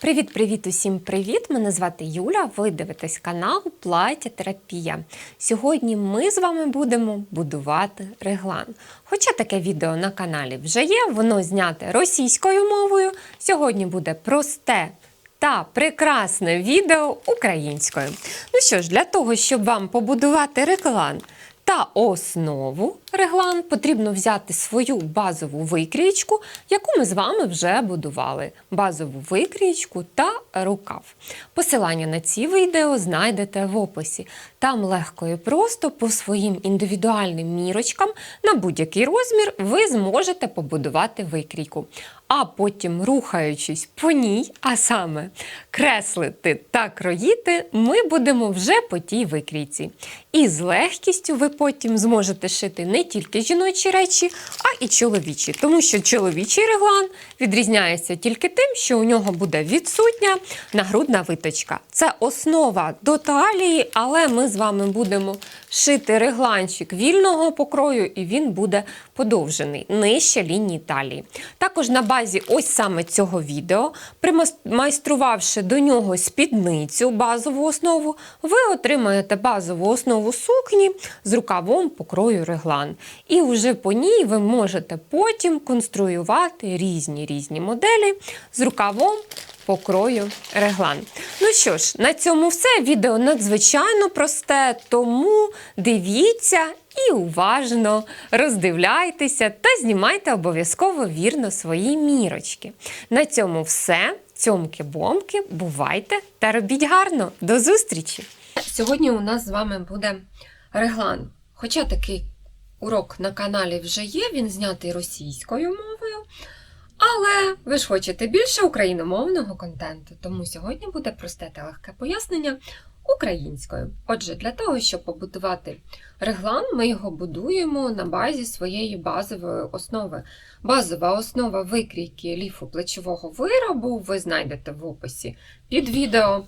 Привіт-привіт усім привіт! Мене звати Юля. Ви дивитесь канал Плаття Терапія. Сьогодні ми з вами будемо будувати реглан. Хоча таке відео на каналі вже є, воно зняте російською мовою. Сьогодні буде просте та прекрасне відео українською. Ну що ж, для того, щоб вам побудувати реглан та основу реглан, потрібно взяти свою базову викрійку, яку ми з вами вже будували. Базову викрійку та рукав. Посилання на ці відео знайдете в описі. Там легко і просто по своїм індивідуальним мірочкам на будь-який розмір ви зможете побудувати викрійку. А потім, рухаючись по ній, а саме креслити та кроїти, ми будемо вже по тій викрійці. І з легкістю ви потім зможете шити не тільки жіночі речі, а і чоловічі. Тому що чоловічий реглан відрізняється тільки тим, що у нього буде відсутня нагрудна виточка. Це основа до талії, але ми з вами будемо шити регланчик вільного покрою, і він буде подовжений нижче лінії талії. Також на базі ось саме цього відео, примайструвавши до нього спідницю, базову основу, ви отримаєте базову основу сукні з рукавом покрою реглан. І вже по ній ви можете потім конструювати різні різні моделі з рукавом покрою реглан. Ну що ж, на цьому все. Відео надзвичайно просте, тому дивіться і уважно роздивляйтеся та знімайте обов'язково вірно свої мірочки. На цьому все. Цьомки-бомки, бувайте та робіть гарно. До зустрічі! Сьогодні у нас з вами буде реглан. Хоча такий урок на каналі вже є, він знятий російською мовою. Але ви ж хочете більше україномовного контенту, тому сьогодні буде просте та легке пояснення українською. Отже, для того, щоб побудувати реглан, ми його будуємо на базі своєї базової основи. Базова основа викрійки ліфу плечового виробу ви знайдете в описі під відео.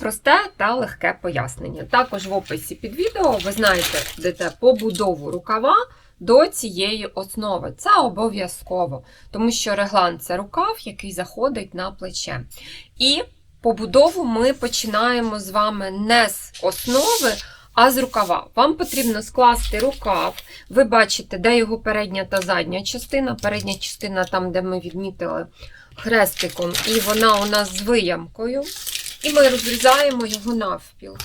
Просте та легке пояснення. Також в описі під відео ви знайдете побудову рукава до цієї основи. Це обов'язково, тому що реглан це рукав, який заходить на плече. І побудову ми починаємо з вами не з основи, а з рукава. Вам потрібно скласти рукав. Ви бачите, де його передня та задня частина. Передня частина там, де ми відмітили хрестиком, і вона у нас з виямкою. І ми розрізаємо його навпіл.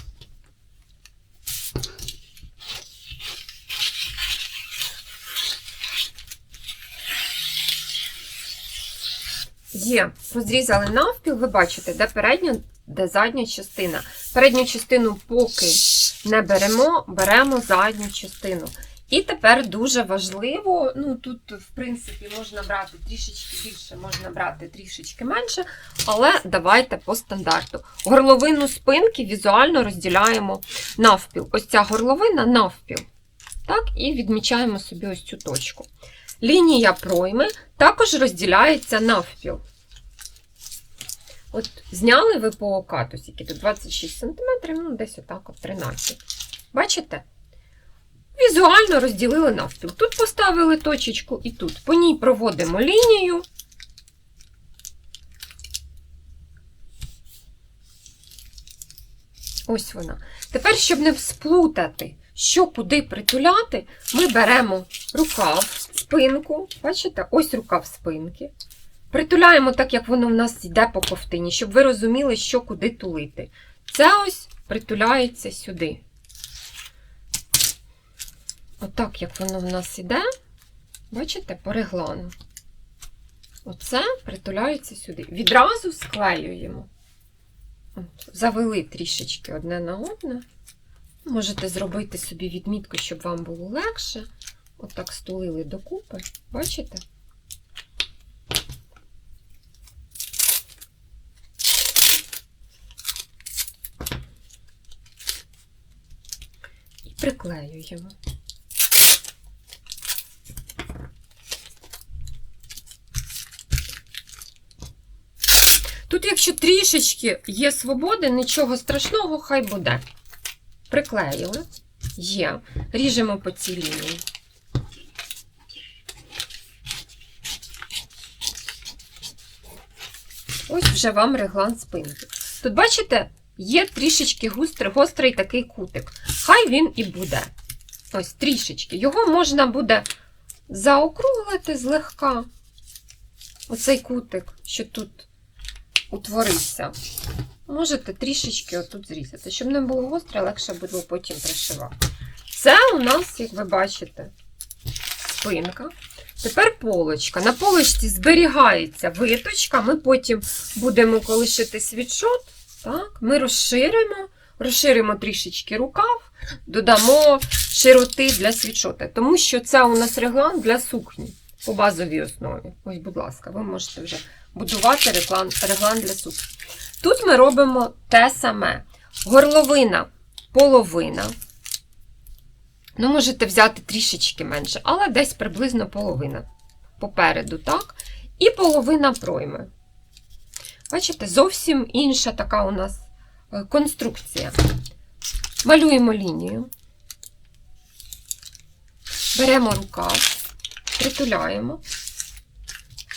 Є, розрізали навпіл, ви бачите, де передня, де задня частина. Передню частину поки не беремо, беремо задню частину. І тепер дуже важливо, ну тут, в принципі, можна брати трішечки більше, можна брати трішечки менше, але давайте по стандарту. Горловину спинки візуально розділяємо навпіл. Ось ця горловина навпіл. Так, І відмічаємо собі ось цю точку. Лінія пройми також розділяється навпіл. От Зняли ви по катусі, тут 26 см, ну десь отак от 13 Бачите? Візуально розділили навпіл. Тут поставили точечку і тут. По ній проводимо лінію. Ось вона. Тепер, щоб не сплутати, що куди притуляти, ми беремо рукав, спинку. Бачите, ось рукав спинки. Притуляємо так, як воно в нас йде по ковтині, щоб ви розуміли, що куди тулити. Це ось притуляється сюди. Отак, як воно в нас іде, бачите, по реглану. Оце притуляється сюди. Відразу склеюємо. Завели трішечки одне на одне. Можете зробити собі відмітку, щоб вам було легше. Отак стулили докупи. Бачите? І приклеюємо. Тут, якщо трішечки є свободи, нічого страшного, хай буде. Приклеїли. Є. Ріжемо по цій лінії. ось вже вам реглан спинки. Тут, бачите, є трішечки гострий, гострий такий кутик. Хай він і буде. Ось трішечки. Його можна буде заокруглити злегка. Оцей кутик, що тут утворився. Можете трішечки отут зрізати, щоб не було гостре, легше було потім пришивати. Це у нас, як ви бачите, спинка. Тепер полочка. На полочці зберігається виточка. Ми потім будемо, коли шити світшот, так, ми розширимо, розширимо трішечки рукав, додамо широти для світшота. Тому що це у нас реглан для сукні по базовій основі. Ось, будь ласка, ви можете вже будувати реглан, реглан для сукні. Тут ми робимо те саме. Горловина, половина. Ну, можете взяти трішечки менше, але десь приблизно половина попереду, так? І половина пройми. Бачите, зовсім інша така у нас е, конструкція. Малюємо лінію. Беремо рукав, притуляємо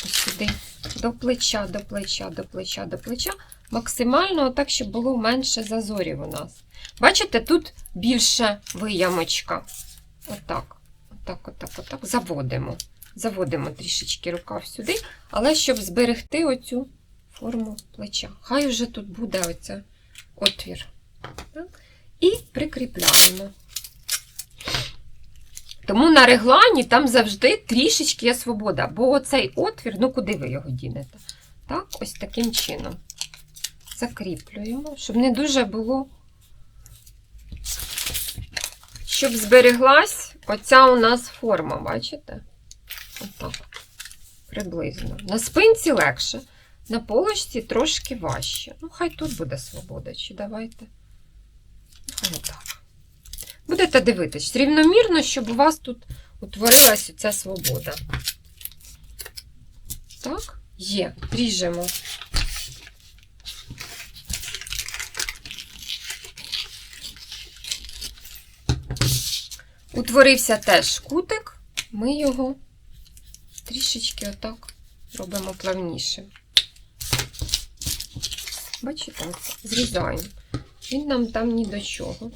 ось сюди, до плеча, до плеча, до плеча, до плеча. Максимально так, щоб було менше зазорів у нас. Бачите, тут більше виямочка. Отак, отак, отак, отак. Заводимо. Заводимо трішечки рукав сюди, але щоб зберегти оцю форму плеча. Хай вже тут буде оця отвір. Так? І прикріпляємо. Тому на реглані там завжди трішечки є свобода, бо оцей отвір, ну куди ви його дінете? Так, ось таким чином. Закріплюємо, щоб не дуже було щоб збереглась оця у нас форма, бачите? Отак. Приблизно. На спинці легше, на полочці трошки важче. Ну, хай тут буде свобода, чи давайте. Хай отак. Будете дивитись рівномірно, щоб у вас тут утворилася ця свобода. Так, є. Ріжемо. Утворився теж кутик, ми його трішечки отак робимо плавніше. Бачите, зрізаємо. Він нам там ні до чого.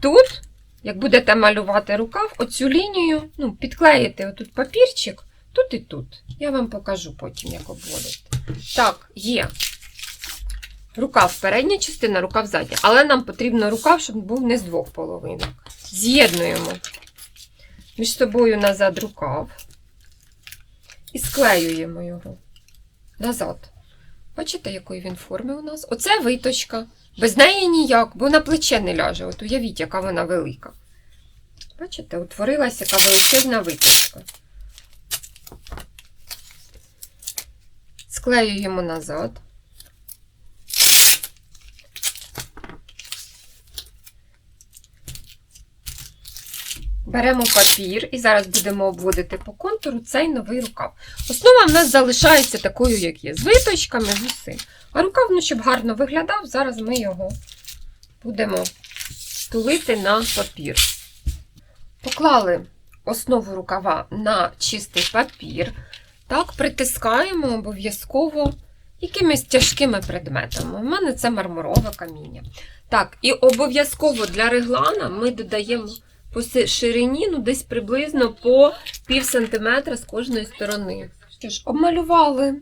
Тут, як будете малювати рукав, оцю лінію, ну, підклеїте отут папірчик, тут і тут. Я вам покажу потім, як обводити. Так, є. Рукав передня частина, рукав задня. Але нам потрібно рукав, щоб був не з двох половинок. З'єднуємо між собою назад рукав і склеюємо його назад. Бачите, якої він форми у нас? Оце виточка. Без неї ніяк, бо на плече не ляже. От уявіть, яка вона велика. Бачите, утворилася яка величезна виточка. Склеюємо назад. Беремо папір і зараз будемо обводити по контуру цей новий рукав. Основа в нас залишається такою, як є, з виточками, з усім. А рукав, ну, щоб гарно виглядав, зараз ми його будемо тулити на папір. Поклали основу рукава на чистий папір. Так, притискаємо обов'язково якимись тяжкими предметами. У мене це мармурове каміння. Так, і обов'язково для реглана ми додаємо по ширині, ну десь приблизно по пів сантиметра з кожної сторони. Що ж, обмалювали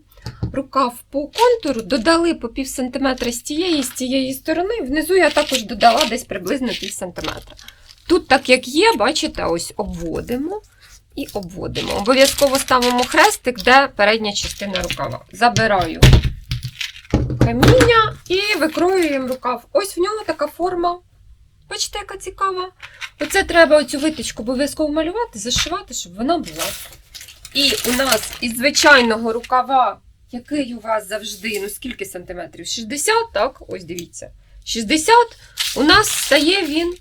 рукав по контуру, додали по пів сантиметра з тієї, з тієї сторони. Внизу я також додала десь приблизно пів сантиметра. Тут, так як є, бачите, ось обводимо і обводимо. Обов'язково ставимо хрестик, де передня частина рукава. Забираю каміння і викроюємо рукав. Ось в нього така форма. Бачите, яка цікава. Оце треба оцю витичку обов'язково малювати, зашивати, щоб вона була. І у нас із звичайного рукава, який у вас завжди, ну скільки сантиметрів? 60, так? Ось дивіться. 60, у нас стає він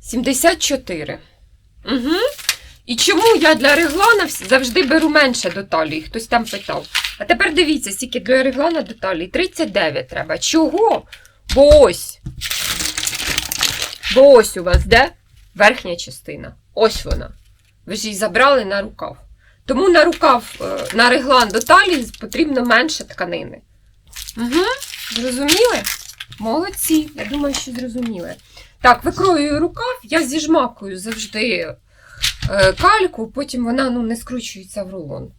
74. Угу. І чому я для реглана завжди беру менше до талії? Хтось там питав. А тепер дивіться, скільки для реглана до талії. 39 треба. Чого? Бо ось. Бо ось у вас де верхня частина. Ось вона. Ви ж її забрали на рукав. Тому на рукав, е, на реглан до талії потрібно менше тканини. Угу, зрозуміли? Молодці, я думаю, що зрозуміли. Так, викрою рукав, я зіжмакую завжди е, кальку, потім вона ну, не скручується в рулон.